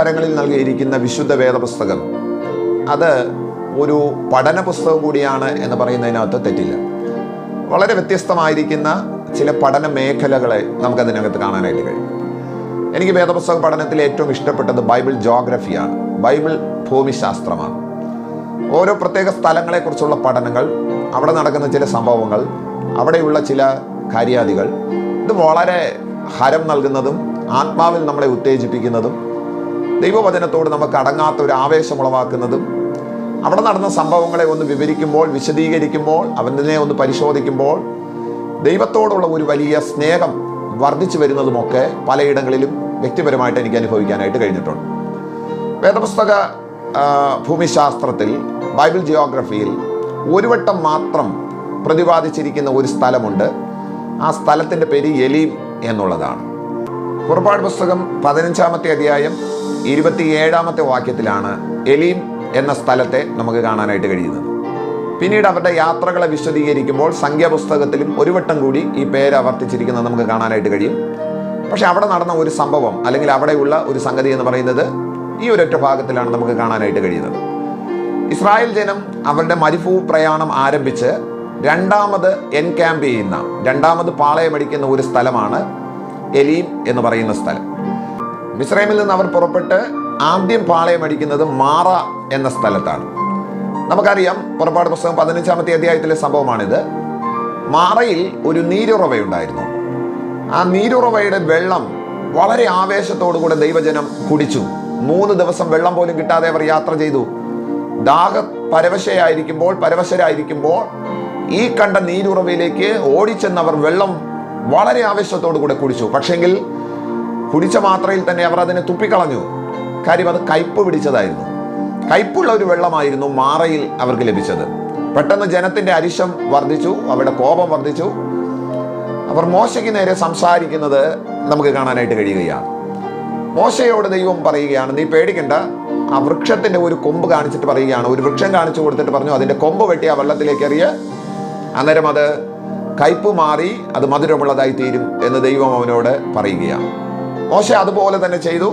കരങ്ങളിൽ നൽകിയിരിക്കുന്ന വിശുദ്ധ വേദപുസ്തകം അത് ഒരു പഠന പുസ്തകം കൂടിയാണ് എന്ന് പറയുന്നതിനകത്ത് തെറ്റില്ല. വളരെ വ്യത്യസ്തമായിരിക്കുന്ന ചില പഠന മേഖലകളെ നമുക്കതിനകത്ത് കാണാനായിട്ട് കഴിയും. എനിക്ക് വേദപുസ്തക പഠനത്തിൽ ഏറ്റവും ഇഷ്ടപ്പെട്ടത് ബൈബിൾ ജോഗ്രഫിയാണ്. ബൈബിൾ ഭൂമിശാസ്ത്രമാണ്. ഓരോ പ്രത്യേക സ്ഥലങ്ങളെക്കുറിച്ചുള്ള പഠനങ്ങൾ അവിടെ നടക്കുന്ന ചില സംഭവങ്ങൾ അവിടെയുള്ള ചില കാര്യാദികൾ ഇത് വളരെ ഹരം നൽകുന്നതും ആത്മാവിൽ നമ്മളെ ഉത്തേജിപ്പിക്കുന്നതും ദൈവവചനത്തോട് നമുക്ക് അടങ്ങാത്ത ഒരു ആവേശം ഉളവാക്കുന്നതും അവിടെ നടന്ന സംഭവങ്ങളെ ഒന്ന് വിവരിക്കുമ്പോൾ വിശദീകരിക്കുമ്പോൾ അവനെ ഒന്ന് പരിശോധിക്കുമ്പോൾ ദൈവത്തോടുള്ള ഒരു വലിയ സ്നേഹം വർദ്ധിച്ചു വരുന്നതുമൊക്കെ പലയിടങ്ങളിലും വ്യക്തിപരമായിട്ട് എനിക്ക് അനുഭവിക്കാനായിട്ട് കഴിഞ്ഞിട്ടുണ്ട്. വേദപുസ്തക ഭൂമിശാസ്ത്രത്തിൽ ബൈബിൾ ജിയോഗ്രഫിയിൽ ഒരു വട്ടം മാത്രം പ്രതിപാദിച്ചിരിക്കുന്ന ഒരു സ്ഥലമുണ്ട്. ആ സ്ഥലത്തിന്റെ പേര് എലീം എന്നുള്ളതാണ്. പുറപ്പാട് പുസ്തകം പതിനഞ്ചാമത്തെ അധ്യായം ഇരുപത്തിയേഴാമത്തെ വാക്യത്തിലാണ് എലീം എന്ന സ്ഥലത്തെ നമുക്ക് കാണാനായിട്ട് കഴിയുന്നത്. പിന്നീട് അവരുടെ യാത്രകളെ വിശദീകരിക്കുമ്പോൾ സംഖ്യാപുസ്തകത്തിലും ഒരു വട്ടം കൂടി ഈ പേര് ആവർത്തിച്ചിരിക്കുന്നത് നമുക്ക് കാണാനായിട്ട് കഴിയും. പക്ഷെ അവിടെ നടന്ന ഒരു സംഭവം അല്ലെങ്കിൽ അവിടെയുള്ള ഒരു സംഗതി എന്ന് പറയുന്നത് ഈ ഒരൊറ്റ ഭാഗത്തിലാണ് നമുക്ക് കാണാനായിട്ട് കഴിയുന്നത്. ഇസ്രായേൽ ജനം അവരുടെ മരുഭൂ പ്രയാണം ആരംഭിച്ച് രണ്ടാമത് എൻക്യാമ്പ് ചെയ്യുന്ന രണ്ടാമത് പാളയമടിക്കുന്ന ഒരു സ്ഥലമാണ് എലീം എന്ന് പറയുന്ന സ്ഥലം. മിസ്രൈമിൽ നിന്ന് അവർ പുറപ്പെട്ട് ആദ്യം പാളയമടിക്കുന്നത് മാറ എന്ന സ്ഥലത്താണ്. നമുക്കറിയാം പുറപ്പാട് പുസ്തകം പതിനഞ്ചാമത്തെ അധ്യായത്തിലെ സംഭവമാണിത്. മാറയിൽ ഒരു നീരുറവയുണ്ടായിരുന്നു. ആ നീരുറവയുടെ വെള്ളം വളരെ ആവേശത്തോടുകൂടെ ദൈവജനം കുടിച്ചു. മൂന്ന് ദിവസം വെള്ളം പോലും കിട്ടാതെ അവർ യാത്ര ചെയ്തു. ദാഹ പരവശയായിരിക്കുമ്പോൾ പരവശരായിരിക്കുമ്പോൾ ഈ കണ്ട നീരുറവയിലേക്ക് ഓടിച്ചെന്നവർ വെള്ളം വളരെ ആവേശത്തോടു കൂടെ കുടിച്ചു. പക്ഷെങ്കിൽ കുടിച്ച മാത്രയിൽ തന്നെ അവർ അതിനെ തുപ്പിക്കളഞ്ഞു. കാര്യം അത് കയ്പ് പിടിച്ചതായിരുന്നു. കയ്പുള്ള ഒരു വെള്ളമായിരുന്നു മാറയിൽ അവർക്ക് ലഭിച്ചത്. പെട്ടെന്ന് ജനത്തിന്റെ അരിശം വർദ്ധിച്ചു അവരുടെ കോപം വർദ്ധിച്ചു. അവർ മോശയ്ക്ക് നേരെ സംസാരിക്കുന്നത് നമുക്ക് കാണാനായിട്ട് കഴിയുകയാണ്. മോശയോട് ദൈവം പറയുകയാണ് നീ പേടിക്കണ്ട. ആ വൃക്ഷത്തിന്റെ ഒരു കൊമ്പ് കാണിച്ചിട്ട് പറയുകയാണ്. ഒരു വൃക്ഷം കാണിച്ചു കൊടുത്തിട്ട് പറഞ്ഞു അതിന്റെ കൊമ്പ് വെട്ടി ആ വെള്ളത്തിലേക്ക് എറിയ. അന്നേരം അത് കയ്പ് മാറി അത് മധുരമുള്ളതായി തീരും എന്ന് ദൈവം അവനോട് പറയുകയാണ്. മോശ അതുപോലെ തന്നെ ചെയ്തു.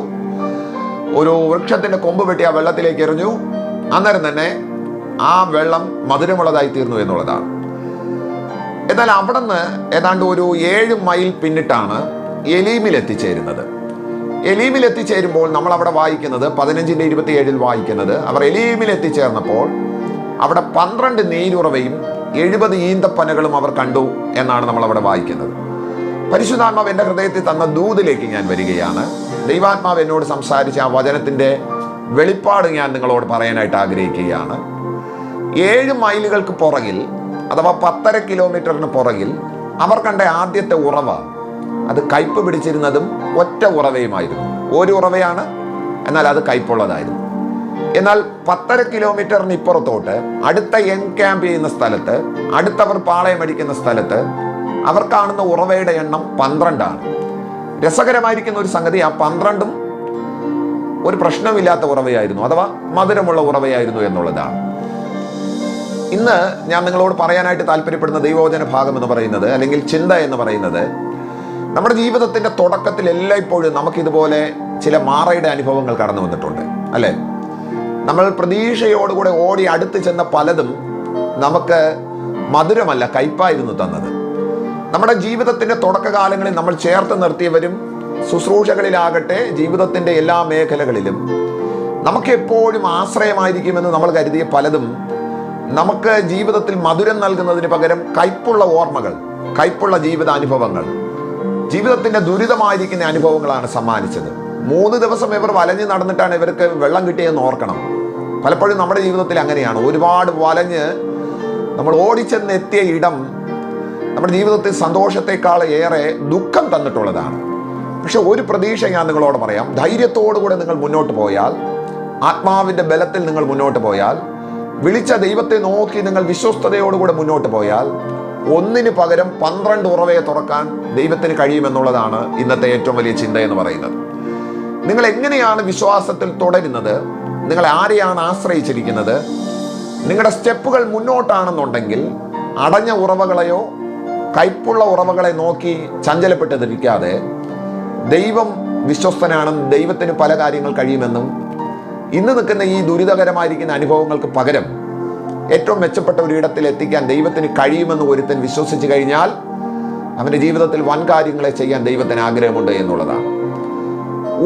ഒരു വൃക്ഷത്തിന്റെ കൊമ്പ് വെട്ടി ആ വെള്ളത്തിലേക്ക് എറിഞ്ഞു. അന്നേരം തന്നെ ആ വെള്ളം മധുരമുള്ളതായി തീർന്നു എന്നുള്ളതാണ്. എന്നാൽ അവിടുന്ന് ഏതാണ്ട് ഒരു ഏഴ് മൈൽ പിന്നിട്ടാണ് എലീമിൽ എത്തിച്ചേരുന്നത്. എലീമിൽ എത്തിച്ചേരുമ്പോൾ നമ്മൾ അവിടെ വായിക്കുന്നത് പതിനഞ്ചിന്റെ ഇരുപത്തിയേഴിൽ വായിക്കുന്നത് അവർ എലീമിൽ എത്തിച്ചേർന്നപ്പോൾ അവിടെ പന്ത്രണ്ട് നീരുറവയും എഴുപത് ഈന്തപ്പനകളും അവർ കണ്ടു എന്നാണ് നമ്മൾ അവിടെ വായിക്കുന്നത്. പരിശുദ്ധാത്മാവ് എന്റെ ഹൃദയത്തിൽ തന്ന ദൂതിലേക്ക് ഞാൻ വരികയാണ്. ദൈവാത്മാവ് എന്നോട് സംസാരിച്ച ആ വചനത്തിന്റെ വെളിപ്പാട് ഞാൻ നിങ്ങളോട് പറയാനായിട്ട് ആഗ്രഹിക്കുകയാണ്. ഏഴ് മൈലുകൾക്ക് പുറകിൽ അഥവാ പത്തര കിലോമീറ്ററിന് പുറകിൽ അവർ കണ്ട ആദ്യത്തെ ഉറവ അത് കയ്പ് പിടിച്ചിരുന്നതും ഒറ്റ ഉറവയുമായിരുന്നു. ഒരു ഉറവയാണ് എന്നാൽ അത് കയ്പുള്ളതായിരുന്നു. എന്നാൽ പത്തര കിലോമീറ്ററിന് ഇപ്പുറത്തോട്ട് അടുത്ത എൻക്യാമ്പ് ചെയ്യുന്ന സ്ഥലത്ത് അടുത്തവർ പാളയമടിക്കുന്ന സ്ഥലത്ത് അവർ കാണുന്ന ഉറവയുടെ എണ്ണം പന്ത്രണ്ടാണ്. രസകരമായിരിക്കുന്ന ഒരു സംഗതി ആ പന്ത്രണ്ടും ഒരു പ്രശ്നമില്ലാത്ത ഉറവയായിരുന്നു അഥവാ മധുരമുള്ള ഉറവയായിരുന്നു എന്നുള്ളതാണ്. ഇന്ന് ഞാൻ നിങ്ങളോട് പറയാനായിട്ട് താല്പര്യപ്പെടുന്ന ദൈവോചന ഭാഗം എന്ന് പറയുന്നത് അല്ലെങ്കിൽ ചിന്ത എന്ന് പറയുന്നത് നമ്മുടെ ജീവിതത്തിന്റെ തുടക്കത്തിൽ എല്ലായ്പ്പോഴും നമുക്കിതുപോലെ ചില മാറയുടെ അനുഭവങ്ങൾ കടന്നു വന്നിട്ടുണ്ട് അല്ലേ? നമ്മൾ പ്രതീക്ഷയോടുകൂടെ ഓടി അടുത്ത് ചെന്ന പലതും നമുക്ക് മധുരമല്ല കയ്പായിരുന്നു തന്നത്. നമ്മുടെ ജീവിതത്തിന്റെ തുടക്കകാലങ്ങളിൽ നമ്മൾ ചേർത്ത് നിർത്തിയവരും ശുശ്രൂഷകളിലാകട്ടെ ജീവിതത്തിന്റെ എല്ലാ മേഖലകളിലും. നമുക്ക് എപ്പോഴും ആശ്രയമായിരിക്കുമെന്ന് നമ്മൾ കരുതിയ പലതും നമുക്ക് ജീവിതത്തിൽ മധുരം നൽകുന്നതിന് പകരം കയ്പുള്ള ഓർമ്മകൾ കയ്പുള്ള ജീവിതാനുഭവങ്ങൾ ജീവിതത്തിന്റെ ദുരിതമായിരിക്കുന്ന അനുഭവങ്ങളാണ് സമ്മാനിച്ചത്. മൂന്ന് ദിവസം ഇവർ വലഞ്ഞ് നടന്നിട്ടാണ് ഇവർക്ക് വെള്ളം കിട്ടിയതെന്ന് ഓർക്കണം. പലപ്പോഴും നമ്മുടെ ജീവിതത്തിൽ അങ്ങനെയാണ്. ഒരുപാട് വലഞ്ഞ് നമ്മൾ ഓടിച്ചെന്നെത്തിയ ഇടം നമ്മുടെ ജീവിതത്തിൽ സന്തോഷത്തെക്കാൾ ഏറെ ദുഃഖം തന്നിട്ടുള്ളതാണ്. പക്ഷെ ഒരു പ്രതീക്ഷ ഞാൻ നിങ്ങളോട് പറയാം. ധൈര്യത്തോടുകൂടെ നിങ്ങൾ മുന്നോട്ട് പോയാൽ ആത്മാവിന്റെ ബലത്തിൽ നിങ്ങൾ മുന്നോട്ട് പോയാൽ വിളിച്ച ദൈവത്തെ നോക്കി നിങ്ങൾ വിശ്വസ്തയോടുകൂടെ മുന്നോട്ട് പോയാൽ ഒന്നിന് പകരം പന്ത്രണ്ട് ഉറവയെ തുറക്കാൻ ദൈവത്തിന് കഴിയുമെന്നുള്ളതാണ് ഇന്നത്തെ ഏറ്റവും വലിയ ചിന്ത എന്ന് പറയുന്നത്. നിങ്ങൾ എങ്ങനെയാണ് വിശ്വാസത്തിൽ തുടരുന്നത്? നിങ്ങൾ ആരെയാണ് ആശ്രയിച്ചിരിക്കുന്നത്? നിങ്ങളുടെ സ്റ്റെപ്പുകൾ മുന്നോട്ടാണെന്നുണ്ടെങ്കിൽ അടഞ്ഞ ഉറവകളെയോ കയ്പുള്ള ഉറവകളെ നോക്കി ചഞ്ചലപ്പെട്ടിരിക്കാതെ ദൈവം വിശ്വസ്തനാണെന്നും ദൈവത്തിന് പല കാര്യങ്ങൾ കഴിയുമെന്നും ഇന്ന് നിൽക്കുന്ന ഈ ദുരിതകരമായിരിക്കുന്ന അനുഭവങ്ങൾക്ക് പകരം ഏറ്റവും മെച്ചപ്പെട്ട ഒരു ഇടത്തിൽ എത്തിക്കാൻ ദൈവത്തിന് കഴിയുമെന്ന് ഒരുത്തൻ വിശ്വസിച്ചു കഴിഞ്ഞാൽ അവന്റെ ജീവിതത്തിൽ വൻ കാര്യങ്ങളെ ചെയ്യാൻ ദൈവത്തിന് ആഗ്രഹമുണ്ട് എന്നുള്ളതാണ്.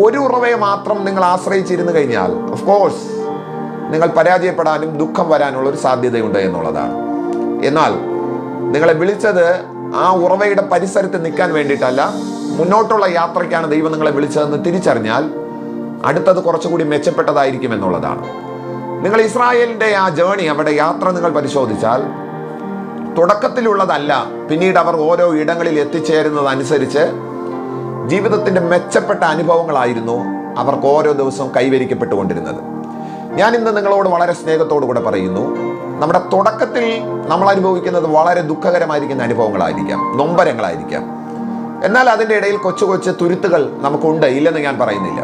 ഒരു ഉറവയെ മാത്രം നിങ്ങൾ ആശ്രയിച്ചിരുന്നു കഴിഞ്ഞാൽ ഓഫ് കോഴ്സ് നിങ്ങൾ പരാജയപ്പെടാനും ദുഃഖം വരാനുള്ള ഒരു സാധ്യതയുണ്ട് എന്നുള്ളതാണ്. എന്നാൽ നിങ്ങളെ വിളിച്ചത് ആ ഉറവയുടെ പരിസരത്ത് നിൽക്കാൻ വേണ്ടിയിട്ടല്ല മുന്നോട്ടുള്ള യാത്രയ്ക്കാണ് ദൈവം നിങ്ങളെ വിളിച്ചതെന്ന് തിരിച്ചറിഞ്ഞാൽ അടുത്തത് കുറച്ചുകൂടി മെച്ചപ്പെട്ടതായിരിക്കും എന്നുള്ളതാണ്. നിങ്ങൾ ഇസ്രായേലിന്റെ ആ ജേണി അവിടെ യാത്ര നിങ്ങൾ പരിശോധിച്ചാൽ തുടക്കത്തിലുള്ളതല്ല പിന്നീട് അവർ ഓരോ ഇടങ്ങളിൽ എത്തിച്ചേരുന്നതനുസരിച്ച് ജീവിതത്തിന്റെ മെച്ചപ്പെട്ട അനുഭവങ്ങളായിരുന്നു അവർക്ക് ഓരോ ദിവസവും കൈവരിക്കപ്പെട്ടുകൊണ്ടിരുന്നത്. ഞാൻ ഇന്ന് നിങ്ങളോട് വളരെ സ്നേഹത്തോടു കൂടെ പറയുന്നു നമ്മുടെ തുടക്കത്തിൽ നമ്മൾ അനുഭവിക്കുന്നത് വളരെ ദുഃഖകരമായിരിക്കുന്ന അനുഭവങ്ങളായിരിക്കാം. നൊമ്പരങ്ങളായിരിക്കാം. എന്നാൽ അതിന്റെ ഇടയിൽ കൊച്ചു കൊച്ചു തുരുത്തുകൾ നമുക്കുണ്ട്. ഇല്ലെന്ന് ഞാൻ പറയുന്നില്ല.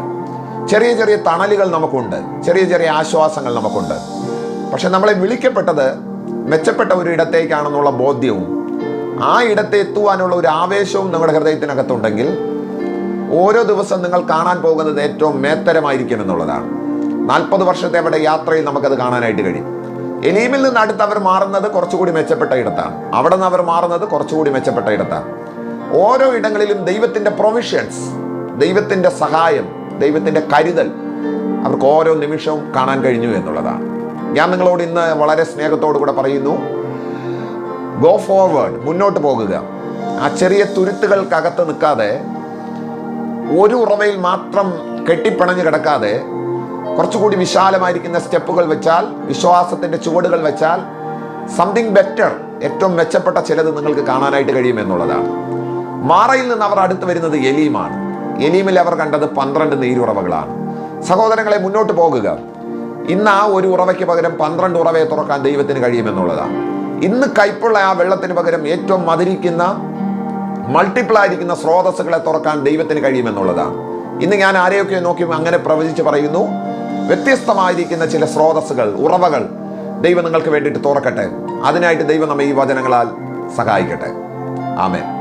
ചെറിയ ചെറിയ തണലുകൾ നമുക്കുണ്ട്. ചെറിയ ചെറിയ ആശ്വാസങ്ങൾ നമുക്കുണ്ട്. പക്ഷെ നമ്മളെ വിളിക്കപ്പെട്ടത് മെച്ചപ്പെട്ട ഒരു ഇടത്തേക്കാണെന്നുള്ള ബോധ്യവും ആ ഇടത്തെ എത്തുവാനുള്ള ഒരു ആവേശവും നിങ്ങളുടെ ഹൃദയത്തിനകത്തുണ്ടെങ്കിൽ ഓരോ ദിവസം നിങ്ങൾ കാണാൻ പോകുന്നത് ഏറ്റവും മേത്തരമായിരിക്കും എന്നുള്ളതാണ്. നാൽപ്പത് വർഷത്തെ അവിടെ യാത്രയിൽ നമുക്കത് കാണാനായിട്ട് കഴിയും. എലീമിൽ നിന്ന് അടുത്ത് അവർ മാറുന്നത് കുറച്ചുകൂടി മെച്ചപ്പെട്ട ഇടത്താണ്. അവിടെ നിന്ന് അവർ മാറുന്നത് കുറച്ചുകൂടി മെച്ചപ്പെട്ട ഇടത്താണ്. ഓരോ ഇടങ്ങളിലും ദൈവത്തിന്റെ പ്രൊവിഷൻസ് ദൈവത്തിന്റെ സഹായം ദൈവത്തിന്റെ കരുതൽ അവർക്ക് ഓരോ നിമിഷവും കാണാൻ കഴിഞ്ഞു എന്നുള്ളതാണ്. ഞാൻ നിങ്ങളോട് ഇന്ന് വളരെ സ്നേഹത്തോടു കൂടെ പറയുന്നു ഗോ ഫോർവേഡ് മുന്നോട്ട് പോകുക. ആ ചെറിയ തുരുത്തുകൾക്കകത്ത് നിൽക്കാതെ ഒരു ഉറവയിൽ മാത്രം കെട്ടിപ്പിണഞ്ഞു കിടക്കാതെ കുറച്ചുകൂടി വിശാലമായിരിക്കുന്ന സ്റ്റെപ്പുകൾ വെച്ചാൽ വിശ്വാസത്തിന്റെ ചുവടുകൾ വെച്ചാൽ സംതിങ് ബെറ്റർ ഏറ്റവും മെച്ചപ്പെട്ട ചിലത് നിങ്ങൾക്ക് കാണാനായിട്ട് കഴിയുമെന്നുള്ളതാണ് മാറയിൽ നിന്ന് അവർ അടുത്ത് വരുന്നത് എലീമാണ്. എലീമിൽ അവർ കണ്ടത് പന്ത്രണ്ട് നീരുറവകളാണ്. സഹോദരങ്ങളെ മുന്നോട്ട് പോകുക. ഇന്ന് ആ ഒരു ഉറവയ്ക്ക് പകരം പന്ത്രണ്ട് ഉറവയെ തുറക്കാൻ ദൈവത്തിന് കഴിയുമെന്നുള്ളതാണ്. ഇന്ന് കൈപ്പുള്ള ആ വെള്ളത്തിന് പകരം ഏറ്റവും മതിരിക്കുന്ന മൾട്ടിപ്പിൾ ആയിരിക്കുന്ന സ്രോതസ്സുകളെ തുറക്കാൻ ദൈവത്തിന് കഴിയുമെന്നുള്ളതാണ്. ഇന്ന് ഞാൻ ആരെയൊക്കെ നോക്കി അങ്ങനെ പ്രവചിച്ച് പറയുന്നു? വ്യത്യസ്തമായിരിക്കുന്ന ചില സ്രോതസ്സുകൾ ഉറവകൾ ദൈവം നിങ്ങൾക്ക് വേണ്ടിയിട്ട് തുറക്കട്ടെ. അതിനായിട്ട് ദൈവം നമ്മെ ഈ വചനങ്ങളാൽ സഹായിക്കട്ടെ. ആമേൻ.